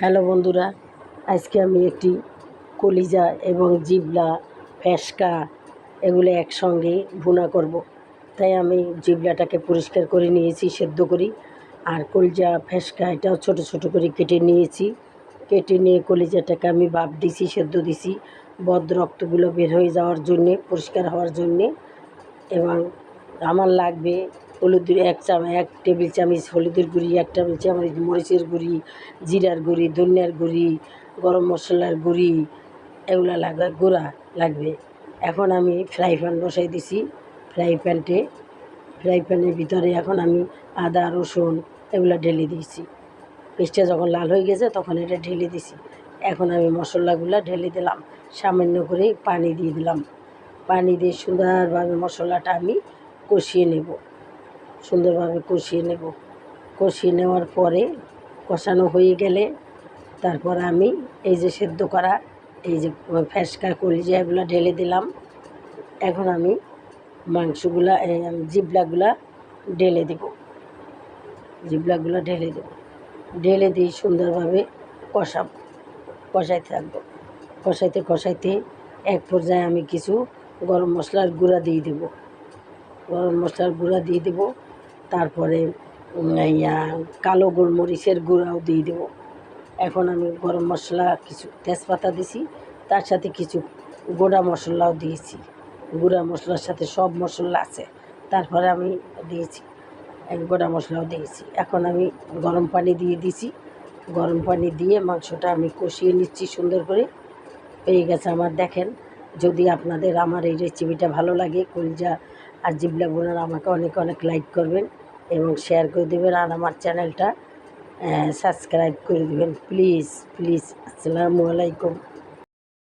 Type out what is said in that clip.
Hello বন্ধুরা, আজকে আমি একটি কলিজা এবং জিবলা ফ্যাসকা এগুলো একসঙ্গে ভুনা করব। তাই আমি জিবলাটাকে পরিষ্কার করে নিয়েছি, সেদ্ধ করি। আর কলিজা ফ্যাসকা এটাও ছোট ছোট করে কেটে নিয়েছি। কেটে নিয়ে কলিজাটাকে আমি ভাপ দিছি, সেদ্ধ দিছি। বদ রক্তগুলো বের হয়ে যাওয়ার জন্যে, পরিষ্কার হওয়ার জন্যে। এবং আমার লাগবে হলুদের এক চাম এক টেবিল চামচ হলুদের গুঁড়ি, এক টেবিল চামচ মরিচের গুঁড়ি, জিরার গুঁড়ি, ধনিয়ার গুঁড়ি, গরম মশলার গুঁড়ি, এগুলো লাগবে গুঁড়া লাগবে। এখন আমি ফ্রাই প্যান বসাই দিছি, ফ্রাই প্যানটে। ফ্রাই প্যানের ভিতরে এখন আমি আদা, রসুন এগুলো ঢেলে দিয়েছি। পেস্টটা যখন লাল হয়ে গেছে তখন এটা ঢেলে দিছি। এখন আমি মশলাগুলো ঢেলে দিলাম। সামান্য করে পানি দিয়ে দিলাম। পানি দিয়ে সুন্দরভাবে মশলাটা আমি কষিয়ে নেব। সুন্দরভাবে কষিয়ে নেব। কষিয়ে নেওয়ার পরে কষানো হয়ে গেলে তারপর আমি এই যে সেদ্ধ করা, এই যে ফ্যাসকা কলিজা এগুলো ঢেলে দিলাম। এখন আমি মাংসগুলা জিবলাগুলা ঢেলে দেব। জিবলাগুলো ঢেলে দেব। ঢেলে দিয়ে সুন্দরভাবে কষাব, কষাইতে থাকব। কষাইতে কষাইতে এক পর্যায়ে আমি কিছু গরম মশলার গুঁড়া দিয়ে দেব। গরম মশলার গুঁড়া দিয়ে দেব। তারপরে ইয়া, কালো গোলমরিচের গুঁড়াও দিয়ে দেব। এখন আমি গরম মশলা কিছু তেজপাতা দিছি, তার সাথে কিছু গোড়া মশলাও দিয়েছি। গুঁড়া মশলার সাথে সব মশলা আছে, তারপরে আমি দিয়েছি গোড়া মশলাও দিয়েছি। এখন আমি গরম পানি দিয়ে দিছি। গরম পানি দিয়ে মাংসটা আমি কষিয়ে নিচ্ছি সুন্দর করে। হয়ে গেছে আমার, দেখেন, যদি আপনাদের আমার এই রেসিপিটা ভালো লাগে, কলজা আর জিবলা বোনার আমাকে অনেক অনেক লাইক করবেন। এবং শেয়ার করে দেবেন আর আমার চ্যানেলটা সাবস্ক্রাইব করে দেবেন। প্লিজ প্লিজ আসসালামু আলাইকুম।